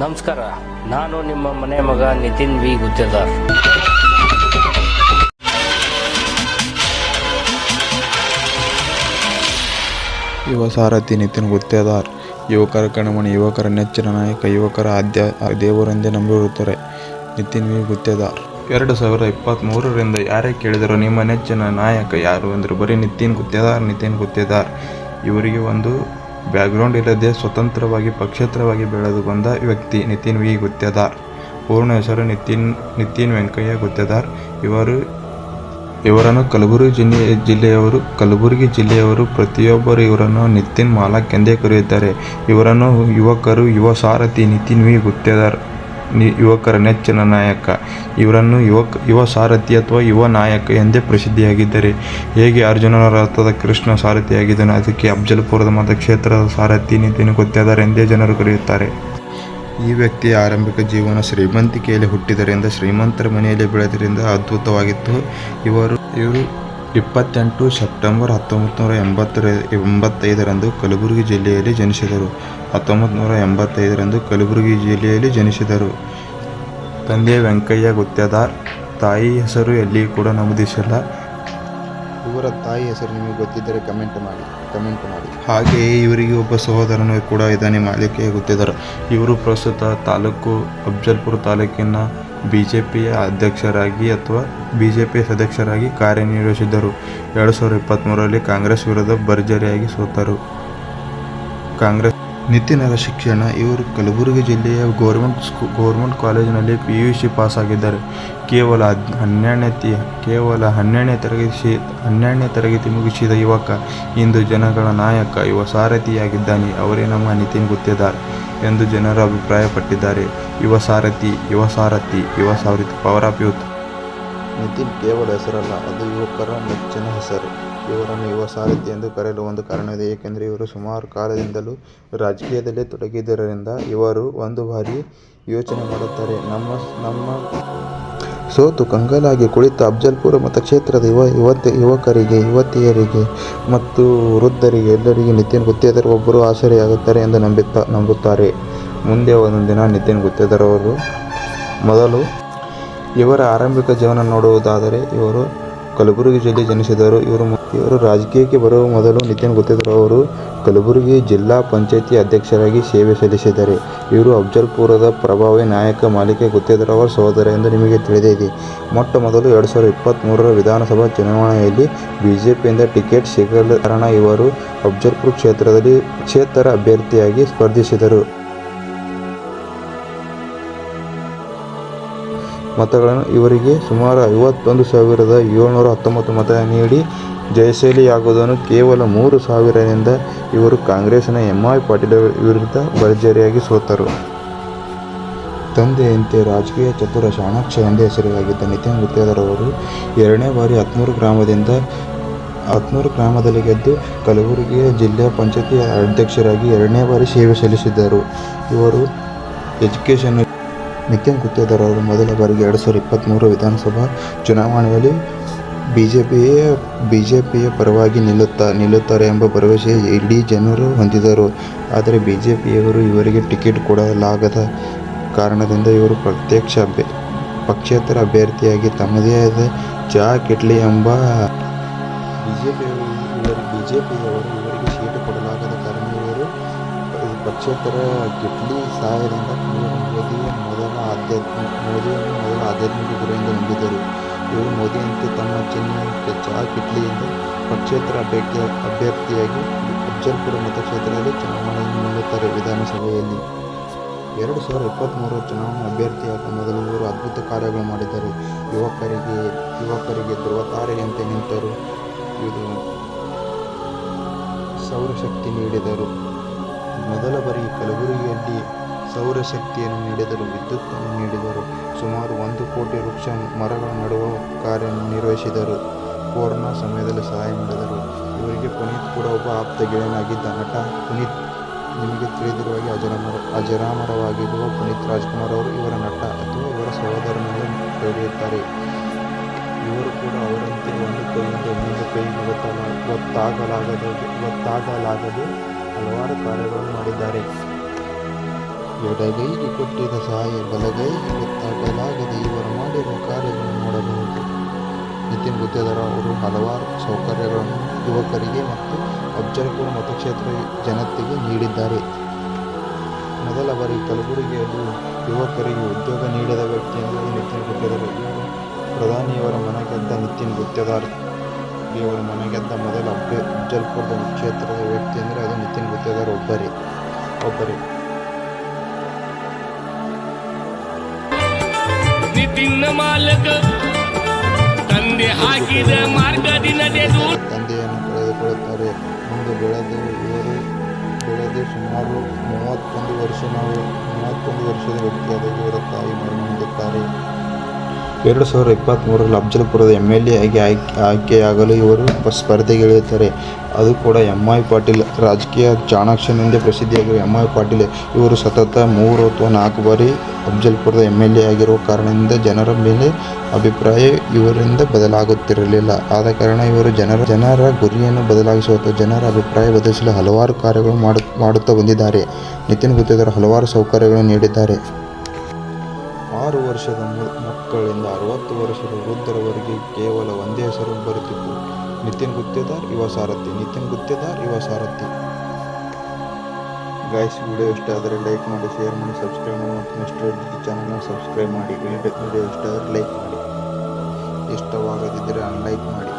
ನಮಸ್ಕಾರ ನಾನು ನಿಮ್ಮ ಮನೆ ಮಗ ನಿತಿನ್ ವಿ. ಗುತ್ತೇದಾರ್. ಯುವ ಸಾರಥಿ ನಿತಿನ್ ಗುತ್ತೇದಾರ್ ಯುವಕರ ಕಣಮಣಿ ಯುವಕರ ನೆಚ್ಚಿನ ನಾಯಕ ಯುವಕರ ಆದ್ಯ ದೇವರೆಂದೇ ನಂಬಿರುತ್ತಾರೆ ನಿತಿನ್ ವಿ. ಗುತ್ತೇದಾರ್. ಎರಡು ಸಾವಿರದ ಇಪ್ಪತ್ತ್ಮೂರರಿಂದ ಯಾರೇ ಕೇಳಿದರೂ ನಿಮ್ಮ ನೆಚ್ಚಿನ ನಾಯಕ ಯಾರು ಎಂದರು ಬರೀ ನಿತಿನ್ ಗುತ್ತೇದಾರ್ ನಿತಿನ್ ಗುತ್ತೇದಾರ್. ಇವರಿಗೆ ಒಂದು ಬ್ಯಾಕ್ಗ್ರೌಂಡ್ ಇಲ್ಲದೆ ಸ್ವತಂತ್ರವಾಗಿ ಪಕ್ಷೇತರವಾಗಿ ಬೆಳೆದು ಬಂದ ವ್ಯಕ್ತಿ ನಿತಿನ್ ವಿ. ಗುತ್ತೇದಾರ್. ಪೂರ್ಣ ಹೆಸರು ನಿತಿನ್ ನಿತಿನ್ ವೆಂಕಯ್ಯ ಗುತ್ತೇದಾರ್. ಇವರು, ಇವರನ್ನು ಕಲಬುರಗಿ ಜಿಲ್ಲೆ, ಜಿಲ್ಲೆಯವರು, ಕಲಬುರಗಿ ಜಿಲ್ಲೆಯವರು ಪ್ರತಿಯೊಬ್ಬರು ಇವರನ್ನು ನಿತಿನ್ ಮಾಲಕ್ ಎಂದೇ ಕರೆಯುತ್ತಾರೆ. ಇವರನ್ನು ಯುವಕರು, ಯುವ ಸಾರಥಿ ನಿತಿನ್ ವಿ. ಗುತ್ತೇದಾರ್. ಯುವಕರ ನೆಚ್ಚಿನ ನಾಯಕ. ಇವರನ್ನು ಯುವಕ, ಯುವ ಸಾರಥಿ ಅಥವಾ ಯುವ ನಾಯಕ ಎಂದೇ ಪ್ರಸಿದ್ಧಿಯಾಗಿದ್ದಾರೆ ಹೇಗೆ ಅರ್ಜುನನ ರಥದ ಕೃಷ್ಣ ಸಾರಥಿಯಾಗಿದ್ದನು? ಅದಕ್ಕೆ ಅಫಜಲ್ಪುರದ ಮತಕ್ಷೇತ್ರದ ಸಾರಥಿ ನಿತಿನ್ ಗೊತ್ತಾದರೆ ಎಂದೇ ಜನರು ಕರೆಯುತ್ತಾರೆ. ಈ ವ್ಯಕ್ತಿಯ ಆರಂಭಿಕ ಜೀವನ ಶ್ರೀಮಂತಿಕೆಯಲ್ಲಿ ಹುಟ್ಟಿದರಿಂದ ಶ್ರೀಮಂತರ ಮನೆಯಲ್ಲಿ ಬೆಳೆದರಿಂದ ಅದ್ಭುತವಾಗಿತ್ತು. ಇವರು ಇವರು ಇಪ್ಪತ್ತೆಂಟು ಸೆಪ್ಟೆಂಬರ್ ಹತ್ತೊಂಬತ್ತು ನೂರ ಎಂಬತ್ತರ, ಎಂಬತ್ತೈದರಂದು ಕಲಬುರಗಿ ಜಿಲ್ಲೆಯಲ್ಲಿ ಜನಿಸಿದರು. ಹತ್ತೊಂಬತ್ತು ನೂರ ಎಂಬತ್ತೈದರಂದು ಕಲಬುರಗಿ ಜಿಲ್ಲೆಯಲ್ಲಿ ಜನಿಸಿದರು. ತಂದೆ ವೆಂಕಯ್ಯ ಗುತ್ತೇದಾರ್ ತಾಯಿ ಹೆಸರು ಎಲ್ಲಿ ಕೂಡ ನಮೂದಿಸಿಲ್ಲ. ಇವರ ತಾಯಿ ಹೆಸರು ನಿಮಗೆ ಗೊತ್ತಿದ್ದರೆ ಕಮೆಂಟ್ ಮಾಡಿ ಕಮೆಂಟ್ ಮಾಡಿ. ಹಾಗೆಯೇ ಇವರಿಗೆ ಒಬ್ಬ ಸಹೋದರನು ಕೂಡ ಇದ್ದಾನೆ ಮಾಲಿಕೆ ಗೊತ್ತಿದ್ದರು ಇವರು ಪ್ರಸ್ತುತ ತಾಲೂಕು ಅಫ್ಜಲ್ಪುರ ತಾಲೂಕಿನ ಬಿ ಜೆ ಪಿಯ ಅಧ್ಯಕ್ಷರಾಗಿ ಅಥವಾ ಬಿ ಜೆ ಪಿಯ ಸದಸ್ಯರಾಗಿ ಕಾರ್ಯನಿರ್ವಹಿಸಿದ್ದರು. ಎರಡು ಸಾವಿರದ ಇಪ್ಪತ್ತ್ಮೂರರಲ್ಲಿ ಕಾಂಗ್ರೆಸ್ ವಿರುದ್ಧ ಭರ್ಜರಿಯಾಗಿ ಸೋತರು. ಕಾಂಗ್ರೆಸ್ ನಿತಿನರ ಶಿಕ್ಷಣ, ಇವರು ಕಲಬುರಗಿ ಜಿಲ್ಲೆಯ ಗೌರ್ಮೆಂಟ್ ಸ್ಕೂ, ಗೌರ್ಮೆಂಟ್ ಕಾಲೇಜಿನಲ್ಲಿ ಪಿ ಯು ಸಿ ಪಾಸ್ ಆಗಿದ್ದಾರೆ. ಕೇವಲ ಹದ್, ಹನ್ನೆರಡನೇ ಕೇವಲ ಹನ್ನೆರಡನೇ ತರಗತಿ ಹನ್ನೆರಡನೇ ತರಗತಿ ಮುಗಿಸಿದ ಯುವಕ, ಇಂದು ಜನಗಳ ನಾಯಕ, ಯುವ ಸಾರಥಿಯಾಗಿದ್ದಾನೆ. ಅವರೇ ನಮ್ಮ ನಿತಿನ್ ಗುತ್ತೇದಾರ್ ಎಂದು ಜನರು ಅಭಿಪ್ರಾಯಪಟ್ಟಿದ್ದಾರೆ. ಯುವ Sarathi Yuva Sarathi Yuva Sarathi, power of youth. Nitin ಕೇವಲ ಹೆಸರಲ್ಲ, ಅದು ಯುವಕರ ನೆಚ್ಚಿನ ಹೆಸರು. ಇವರನ್ನು ಯುವ ಸಾರಥಿ ಎಂದು ಕರೆಯಲು ಒಂದು ಕಾರಣವಿದೆ ಏಕೆಂದರೆ ಇವರು ಸುಮಾರು ಕಾಲದಿಂದಲೂ ರಾಜಕೀಯದಲ್ಲೇ ತೊಡಗಿದ್ದರಿಂದ ಇವರು ಒಂದು ಬಾರಿ ಯೋಚನೆ ಮಾಡುತ್ತಾರೆ. ನಮ್ಮ ನಮ್ಮ ಸೋತು ಕಂಗಾಲಾಗಿ ಕುಳಿತ ಅಫ್ಜಲ್ಪುರ ಮತಕ್ಷೇತ್ರದ ಯುವಕರಿಗೆ, ಯುವತಿಯರಿಗೆ ಮತ್ತು ವೃದ್ಧರಿಗೆ ಎಲ್ಲರಿಗೆ ನಿತಿನ್ ಗುತ್ತೇದಾರ್ ಒಬ್ಬರು ಆಸರೆಯಾಗುತ್ತಾರೆ ಎಂದು ನಂಬುತ್ತಾ, ನಂಬುತ್ತಾರೆ. ಮುಂದೆ ಒಂದೊಂದು ದಿನ ನಿತಿನ್ ಗುತ್ತೇದಾರ್ ಅವರು ಮೊದಲು ಇವರ ಆರಂಭಿಕ ಜೀವನ ನೋಡುವುದಾದರೆ ಇವರು ಕಲಬುರಗಿ ಜಿಲ್ಲೆ ಜನಿಸಿದರು. ಇವರು ಇವರು ರಾಜಕೀಯಕ್ಕೆ ಬರುವ ಮೊದಲು ನಿತಿನ್ ಗುತ್ತೇದಾರ್ ಅವರು ಕಲಬುರಗಿ ಜಿಲ್ಲಾ ಪಂಚಾಯಿತಿ ಅಧ್ಯಕ್ಷರಾಗಿ ಸೇವೆ ಸಲ್ಲಿಸಿದ್ದಾರೆ ಇವರು ಅಫ್ಜಲ್ಪುರದ ಪ್ರಭಾವಿ ನಾಯಕ ಮಾಲಿಕೆ ಗುತ್ತೇದಾರ್ ಅವರ ಸಹೋದರ ಎಂದು ನಿಮಗೆ ತಿಳಿದಿದೆ. ಮೊಟ್ಟ ಮೊದಲು ಎರಡು ಸಾವಿರದ ಇಪ್ಪತ್ತ್ಮೂರರ ವಿಧಾನಸಭಾ ಚುನಾವಣೆಯಲ್ಲಿ ಬಿಜೆಪಿಯಿಂದ ಟಿಕೆಟ್ ಸಿಗದ ಕಾರಣ ಇವರು ಅಫ್ಜಲ್ಪುರ ಕ್ಷೇತ್ರದಲ್ಲಿ ಕ್ಷೇತ್ರ ಅಭ್ಯರ್ಥಿಯಾಗಿ ಸ್ಪರ್ಧಿಸಿದರು. ಮತಗಳನ್ನು ಇವರಿಗೆ ಸುಮಾರು ಐವತ್ತೊಂದು ಸಾವಿರದ ಏಳ್ನೂರ ಹತ್ತೊಂಬತ್ತು ಮತ ನೀಡಿ ಜಯಶಾಲಿಯಾಗುವುದನ್ನು ಕೇವಲ ಮೂರು ಸಾವಿರದಿಂದ ಇವರು ಕಾಂಗ್ರೆಸ್ನ ಎಂ ಐ ಪಾಟೀಲ್ ವಿರುದ್ಧ ಭರ್ಜರಿಯಾಗಿ ಸೋತರು. ತಂದೆಯಂತೆ ರಾಜಕೀಯ ಚತುರ ಚಾಣಾಕ್ಷ ಎಂದೇ ಹೆಸರಾಗಿದ್ದ ನಿತಿನ್ ಗುತ್ತೇದಾರ್ ಅವರು ಎರಡನೇ ಬಾರಿ ಹತ್ಮೂರು ಗ್ರಾಮದಿಂದ ಹತ್ಮೂರು ಗ್ರಾಮದಲ್ಲಿ ಗೆದ್ದು ಕಲಬುರಗಿಯ ಜಿಲ್ಲಾ ಪಂಚಾಯತಿ ಅಧ್ಯಕ್ಷರಾಗಿ ಎರಡನೇ ಬಾರಿ ಸೇವೆ ಸಲ್ಲಿಸಿದ್ದರು. ಇವರು ಎಜುಕೇಷನ್ ನಿತಿನ್ ಗುತ್ತೇದಾರ್ ಅವರು ಮೊದಲ ಬಾರಿಗೆ ಎರಡು ಸಾವಿರದ ಇಪ್ಪತ್ತ್ಮೂರು ವಿಧಾನಸಭಾ ಚುನಾವಣೆಯಲ್ಲಿ ಬಿ ಜೆ ಪಿಯ ಬಿ ಜೆ ಪಿಯ ಪರವಾಗಿ ನಿಲ್ಲುತ್ತಾ, ನಿಲ್ಲುತ್ತಾರೆ ಎಂಬ ಭರವಸೆ ಇಡೀ ಜನರು ಹೊಂದಿದರು ಆದರೆ ಬಿ ಜೆ ಪಿಯವರು ಇವರಿಗೆ ಟಿಕೆಟ್ ಕೊಡಲಾಗದ ಕಾರಣದಿಂದ ಇವರು ಪ್ರತ್ಯಕ್ಷ ಅಭ್ಯ, ಪಕ್ಷೇತರ ಅಭ್ಯರ್ಥಿಯಾಗಿ ತಮ್ಮದೇ ಆದ ಚಾ ಕಿಟ್ಲಿ ಎಂಬ ಬಿ ಜೆ ಪಿಯವರು ಬಿ ಜೆ ಪಿಯವರು ಇವರಿಗೆ ಸೀಟು ಕೊಡಲಾಗದ ಕಾರಣ ಇವರು ಪಕ್ಷೇತರ ಕಿಟ್ಲಿ ಸಹಾಯದಿಂದ ಮೋದಿಯ ಮೊದಲ ಆಧ್ಯಾತ್ಮ ಮೋದಿಯನ್ನು ಮೊದಲ ಆಧ್ಯಾತ್ಮಿಕ ಎಂದು ನಂಬಿದರು ಇವರು ಮೋದಿಯಂತೆ ತಮ್ಮ ಚಿಹ್ನೆ ಚಹಾ ಕಿಟ್ಲಿಯಿಂದ ಪಕ್ಷೇತರ ಅಭ್ಯರ್ಥಿ ಅಭ್ಯರ್ಥಿಯಾಗಿ ಅಫ್ಜಲ್ಪುರ ಮತಕ್ಷೇತ್ರದಲ್ಲಿ ಚುನಾವಣೆಯನ್ನು ನಿಲ್ಲುತ್ತಾರೆ ವಿಧಾನಸಭೆಯಲ್ಲಿ. ಎರಡು ಸಾವಿರದ ಇಪ್ಪತ್ತ್ಮೂರರ ಚುನಾವಣಾ ಅಭ್ಯರ್ಥಿಯಾದ ಮೊದಲು ಇವರು ಅದ್ಭುತ ಕಾರ್ಯಗಳು ಮಾಡಿದ್ದಾರೆ. ಯುವಕರಿಗೆ ಯುವಕರಿಗೆ ಧ್ರುವತಾರೆಯಂತೆ ನಿಂತರು. ಇದು ಸೌರಶಕ್ತಿ ನೀಡಿದರು. ಮೊದಲ ಬಾರಿ ಕಲಬುರಗಿಯಲ್ಲಿ ಸೌರಶಕ್ತಿಯನ್ನು ನೀಡಿದರು, ವಿದ್ಯುತ್ತನ್ನು ನೀಡಿದರು. ಸುಮಾರು ಒಂದು ಕೋಟಿ ವೃಕ್ಷ ಮರಗಳ ನಡುವ ಕಾರ್ಯನಿರ್ವಹಿಸಿದರು ಕೊರೋನಾ ಸಮಯದಲ್ಲಿ ಸಹಾಯ ಮಾಡಿದರು. ಇವರಿಗೆ ಪುನೀತ್ ಕೂಡ ಒಬ್ಬ ಆಪ್ತ ಗೆಳೆಯನಾಗಿದ್ದ ನಟ ಪುನೀತ್. ನಿಮಗೆ ತಿಳಿದಿರುವ ಹಾಗೆ ಅಜರಾಮರ, ಅಜರಾಮರವಾಗಿರುವ ಪುನೀತ್ ರಾಜ್ಕುಮಾರ್ ಅವರು ಇವರ ನಟ ಅಥವಾ ಇವರ ಸಹೋದರನೆಂದು ಕರೆಯುತ್ತಾರೆ ಇವರು ಕೂಡ ಅವರಂತೆ ಒಂದು ಕೈಯಿಂದ ಇನ್ನೊಂದು ಗೊತ್ತಾಗ ಗೊತ್ತಾಗಲಾಗದೆ ಗೊತ್ತಾಗಲಾಗದೆ ಹಲವಾರು ಕಾರ್ಯಗಳನ್ನು ಮಾಡಿದ್ದಾರೆ. ಎಡಗೈಗೆ ಕೊಟ್ಟಿದ್ದ ಸಹಾಯ ಬಲಗೈಗೆ ಗೊತ್ತಾಗಲಾಗದೆ ಇವರು ಮಾಡಿರುವ ಕಾರ್ಯಗಳನ್ನು ನೋಡಬಹುದು. ನಿತಿನ್ ಗುತ್ತೇದಾರ್ ಅವರು ಹಲವಾರು ಸೌಕರ್ಯಗಳನ್ನು ಯುವಕರಿಗೆ ಮತ್ತು ಅಫ್ಜಲ್ಪುರ ಮತಕ್ಷೇತ್ರ ಜನತೆಗೆ ನೀಡಿದ್ದಾರೆ. ಮೊದಲ ಬಾರಿ ಕಲಬುರಗಿಯಲ್ಲಿ ಯುವಕರಿಗೆ ಉದ್ಯೋಗ ನೀಡಿದ ವ್ಯಕ್ತಿ ಎಂದರೆ ನಿತಿನ್ ಗುತ್ತೇದಾರ್ ಇವರು ಪ್ರಧಾನಿಯವರ ಮನಗೆದ್ದ ನಿತಿನ್ ಗುತ್ತೇದಾರ್ ಇವರ ಮನೆಗೆದ್ದ ಮೊದಲ ಅಫ್ಜ- ಅಫ್ಜಲ್ಪುರದ ಕ್ಷೇತ್ರದ ವ್ಯಕ್ತಿ ಅಂದರೆ ಅದು ನಿತಿನ್ ಗುತ್ತೇದಾರ್ ಒಬ್ಬರೇ. ಒಬ್ಬರೇ. ನಿತಿನ್ ಮಾಲಕ. ತಂದೆ ಹಾಕಿದ ಮಾರ್ಗದಿ ದೂರ. ತಂದೆಯನ್ನು ಕಳೆದುಕೊಳ್ಳುತ್ತಾರೆ. ಮುಂದೆ ಬೆಳೆದು ಇವರು ಬೆಳೆದು ಸುಮಾರು ಮೂವತ್ತೊಂದು ವರ್ಷ ನಾವು ಮೂವತ್ತೊಂದು ವರ್ಷದ ವ್ಯಕ್ತಿಯಾದ ಇವರ ತಾಯಿ ಮರಣ ಹೊಂದುತ್ತಾರೆ. ಎರಡು ಸಾವಿರದ ಇಪ್ಪತ್ತ್ಮೂರರಲ್ಲಿ ಅಫ್ಜಲ್ಪುರದ ಎಂ ಎಲ್ ಎ ಆಗಿ ಆಯ್ಕೆ ಆಯ್ಕೆಯಾಗಲು ಇವರು ಸ್ಪರ್ಧೆಗೆ ಇಳಿಯುತ್ತಾರೆ. ಅದು ಕೂಡ ಎಂ ಐ ಪಾಟೀಲ್. ರಾಜಕೀಯ ಚಾಣಾಕ್ಷನೆಂದೇ ಪ್ರಸಿದ್ಧಿಯಾಗಿರುವ ಎಂ ಐ ಪಾಟೀಲ್ ಇವರು ಸತತ ಮೂರು ಅಥವಾ ನಾಲ್ಕು ಬಾರಿ ಅಫ್ಜಲ್ಪುರದ ಎಂ ಎಲ್ ಎ ಆಗಿರುವ ಕಾರಣದಿಂದ ಜನರ ಮೇಲೆ ಅಭಿಪ್ರಾಯ ಇವರಿಂದ ಬದಲಾಗುತ್ತಿರಲಿಲ್ಲ. ಆದ ಕಾರಣ ಇವರು ಜನರ ಜನರ ಗುರಿಯನ್ನು ಬದಲಾಗಿಸುವ ಅಥವಾ ಜನರ ಅಭಿಪ್ರಾಯ ಬದಲಿಸಲು ಹಲವಾರು ಕಾರ್ಯಗಳು ಮಾಡು, ಮಾಡುತ್ತಾ ಬಂದಿದ್ದಾರೆ. ನಿತಿನ್ ಗುತ್ತೇದಾರ್ ಹಲವಾರು ಸೌಕರ್ಯಗಳನ್ನು ನೀಡಿದ್ದಾರೆ. ಆರು ವರ್ಷದ ಮಕ್ಕಳಿಂದ ಅರವತ್ತು ವರ್ಷದ ವೃದ್ಧರವರೆಗೆ ಕೇವಲ ಒಂದೇ ಹೆಸರು ಬರುತ್ತಿತ್ತು. ನಿತಿನ್ ಗುತ್ತೇದಾರ್, ಯುವ ಸಾರಥಿ. ನಿತಿನ್ ಗುತ್ತೇದಾರ್, ಯುವ ಸಾರಥಿ. ಗಾಯ್ಸ್ ವಿಡಿಯೋ ಇಷ್ಟ ಆದರೆ ಲೈಕ್ ಮಾಡಿ ಶೇರ್ ಮಾಡಿ ಸಬ್ಸ್ಕ್ರೈಬ್ ಮಾಡಿ ಮತ್ತು ನೆಕ್ಸ್ಟ್ ಚಾನಲ್ನ ಸಬ್ಸ್ಕ್ರೈಬ್ ಮಾಡಿ. ವಿಡಿಯೋ ಇಷ್ಟ ಆದರೆ ಲೈಕ್ ಮಾಡಿ. ಇಷ್ಟವಾಗದಿದ್ದರೆ ಅನ್ಲೈಕ್ ಮಾಡಿ.